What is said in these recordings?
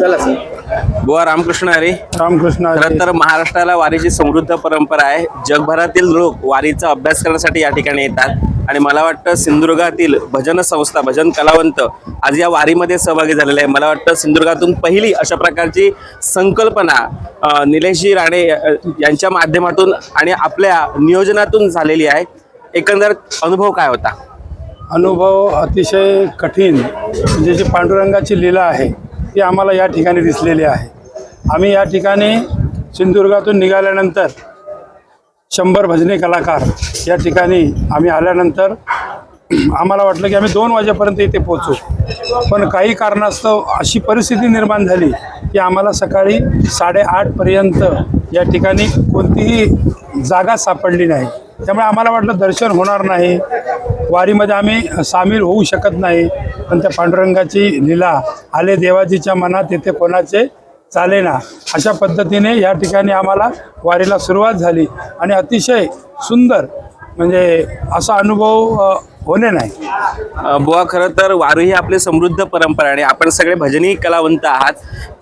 चला सर. बुवा रामकृष्ण हरी. रामकृष्ण खरं तर महाराष्ट्राला वारीची समृद्ध परंपरा आहे. जगभरातील लोक वारीचा अभ्यास करण्यासाठी या ठिकाणी येतात. आणि मला वाटतं सिंधुदुर्गातील भजन संस्था भजन कलावंत आज या वारीमध्ये सहभागी झालेले आहे. मला वाटतं सिंधुदुर्गातून पहिली अशा प्रकारची संकल्पना निलेशजी राणे यांच्या माध्यमातून आणि आपल्या नियोजनातून झालेली आहे. एकंदर अनुभव काय होता? अनुभव अतिशय कठीण म्हणजे जी पांडुरंगाची लीला आहे ती आम्हाला या ठिकाणी दिसलेली आहे. आम्ही या ठिकाणी सिंधुदुर्गातून निघाल्यानंतर शंभर भजनी कलाकार या ठिकाणी आम्ही आल्यानंतर आम्हाला वाटलं की आम्ही दोन वाजेपर्यंत इथे पोचू पण काही कारणास्तव अशी परिस्थिती निर्माण झाली की आम्हाला सकाळी साडेआठपर्यंत या ठिकाणी कोणतीही जागा सापडली नाही. त्यामुळे आम्हाला वाटलं दर्शन होणार नाही. वारीमध्ये आम्ही सामील होऊ शकत नाही. पण त्या पांडुरंगाची लीला आले देवाजीच्या मनात येथे कोणाचे चालेना. अशा पद्धतीने या ठिकाणी आम्हाला वारीला सुरुवात झाली. आणि अतिशय सुंदर म्हणजे असा अनुभव होणे नाही. बुवा खरं तर वारू ही आपली समृद्ध परंपरा आणि आपण सगळे भजनी कलावंत आहात.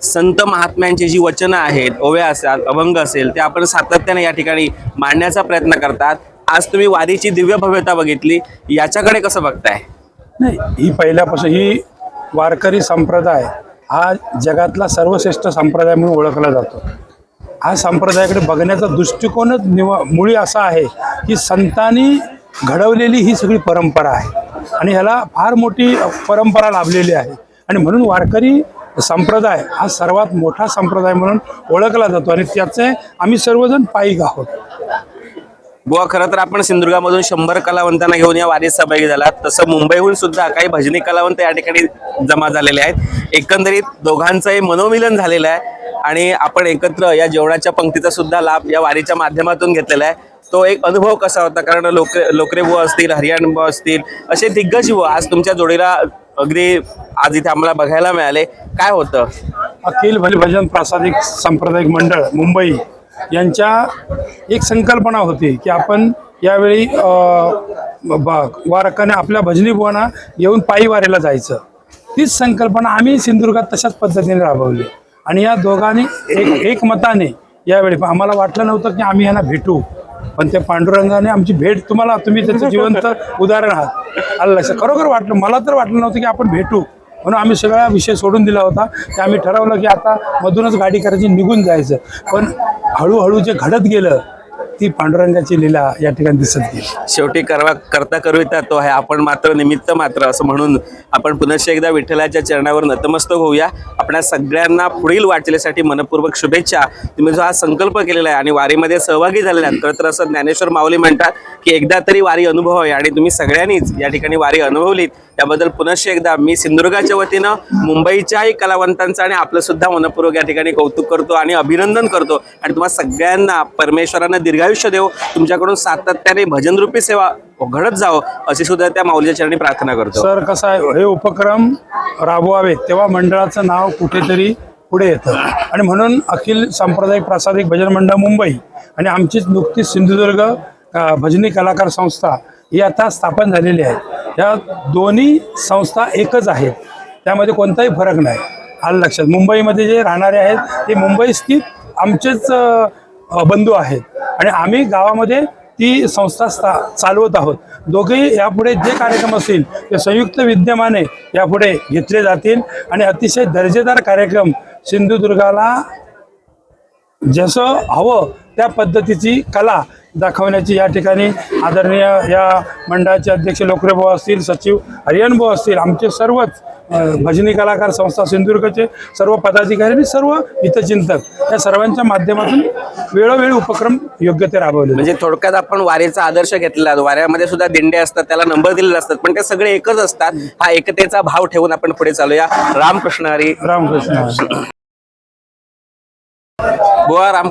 संत महात्म्यांची जी वचनं आहेत ओव्या असतात अभंग असेल ते आपण सातत्याने या ठिकाणी मांडण्याचा प्रयत्न करतात. आज तुम्ही वारीची दिव्य भव्यता बघितली याच्याकडे कसं बघताय? नाही ही पहिल्यापासून ही वारकरी संप्रदाय हा जगातला सर्वश्रेष्ठ संप्रदाय म्हणून ओळखला जातो. हा संप्रदायाकडे बघण्याचा दृष्टिकोनच निव मुळी असा आहे की संतांनी घडवलेली ही सगळी परंपरा आहे आणि ह्याला फार मोठी परंपरा लाभलेली आहे. आणि म्हणून वारकरी संप्रदाय हा सर्वात मोठा संप्रदाय म्हणून ओळखला जातो आणि त्याचे आम्ही सर्वजण पायिक आहोत. बुवा खरं तर आपण सिंधुदुर्गामधून शंभर कलावंतांना घेऊन या वारीत सहभागी झाला तसं मुंबईहून सुद्धा काही भजनी कलावंत या ठिकाणी जमा झालेले आहेत. एकंदरीत दोघांचंही मनोमिलन झालेलं आहे आणि आपण एकत्र या जेवणाच्या पंक्तीचा सुद्धा लाभ या वारीच्या माध्यमातून घेतलेला आहे. तो एक अनुभव कसा होता? कारण लोक लोकरे बुवा असतील हरियाण बुवा असतील असे दिग्गज बुवा आज तुमच्या जोडीला अगदी आज इथे आम्हाला बघायला मिळाले. काय होतं? अखिल भजन प्रासादिक सांप्रदायिक मंडळ मुंबई. यांच्या एक संकल्पना होती की आपण यावेळी वारकाने आपल्या भजनी बुवांना येऊन पायी वारेला जायचं. तीच संकल्पना आम्ही सिंधुदुर्गात तशाच पद्धतीने राबवली. आणि या दोघांनी एक एकमताने यावेळी आम्हाला वाटलं नव्हतं की आम्ही यांना भेटू. पण त्या पांडुरंगाने आमची भेट तुम्हाला तुम्ही त्याचं जिवंत उदाहरण आहात. आलं लक्षात. खरोखर वाटलं मला तर वाटलं नव्हतं की आपण भेटू. म्हणून आम्ही सगळा विषय सोडून दिला होता. की आम्ही ठरवलं की आता मधूनच गाडी करायची निघून जायचं. पण हळूहळू जे घडत गेलं ती पांडुरंगाची लीला या ठिकाणी दिसत गेली. शेवटी करवा करता करविता तो आहे. आपण मात्र निमित्त मात्र असं म्हणून आपण पुनश्च एकदा विठ्ठलाच्या चरणावर नतमस्तक होऊया. आपल्या सगळ्यांना पुढील वाटचालीसाठी मनपूर्वक शुभेच्छा. तुम्ही जो हा संकल्प केलेला आहे आणि वारीमध्ये सहभागी झालेला खरं तर असं ज्ञानेश्वर माऊली म्हणतात की एकदा तरी वारी अनुभवावी आणि तुम्ही सगळ्यांनीच या ठिकाणी वारी अनुभवलीत. त्याबद्दल पुनश्च एकदा मी सिंधुदुर्गाच्या वतीनं मुंबईच्याही कलावंतांचं आणि आपलं सुद्धा मनपूर्वक या ठिकाणी कौतुक करतो आणि अभिनंदन करतो. आणि तुम्हाला सगळ्यांना परमेश्वरांना परमेश्वरानं आयुष्य देव तुमच्याकडून सातत्याने भजनरूपी सेवा घडत जावं अशी सुद्धा त्या माऊलीच्या चरणी प्रार्थना करतो. सर कसं आहे हे उपक्रम राबवावे तेव्हा मंडळाचं नाव कुठेतरी पुढे येतं. आणि म्हणून अखिल सांप्रदायिक प्रासादिक भजन मंडळ मुंबई आणि आमचीच नुकतीच सिंधुदुर्ग भजनी कलाकार संस्था ही आता स्थापन झालेली आहे. या दोन्ही संस्था एकच आहेत. त्यामध्ये कोणताही फरक नाही. आलं लक्षात. मुंबईमध्ये जे राहणारे आहेत ते मुंबई स्थित आमचेच बंधू आहेत. आणि आम्ही गावामध्ये ती संस्था स्था चालवत आहोत. दोघेही यापुढे जे कार्यक्रम असतील ते संयुक्त विद्यमाने यापुढे घेतले जातील. आणि अतिशय दर्जेदार कार्यक्रम सिंधुदुर्गाला जसं हवं त्या पद्धतीची कला दाखवण्याची या ठिकाणी आदरणीय या मंडळाचे अध्यक्ष लोकरेभाऊ असतील सचिव हरियाणभाऊ असतील आमचे सर्वच भजनी कलाकार संस्था सिंधुदुर्गचे सर्व पदाधिकारी आणि सर्व हितचिंतक या सर्वांच्या माध्यमातून वेळोवेळी उपक्रम योग्य ते राबवले म्हणजे थोडक्यात आपण वारीचा आदर्श घेतलेला. वाऱ्यामध्ये सुद्धा दिंडे असतात त्याला नंबर दिलेले असतात पण ते सगळे एकच असतात. हा एकतेचा भाव ठेवून आपण पुढे चालूया. रामकृष्ण हरी. रामकृष्ण बुवा राम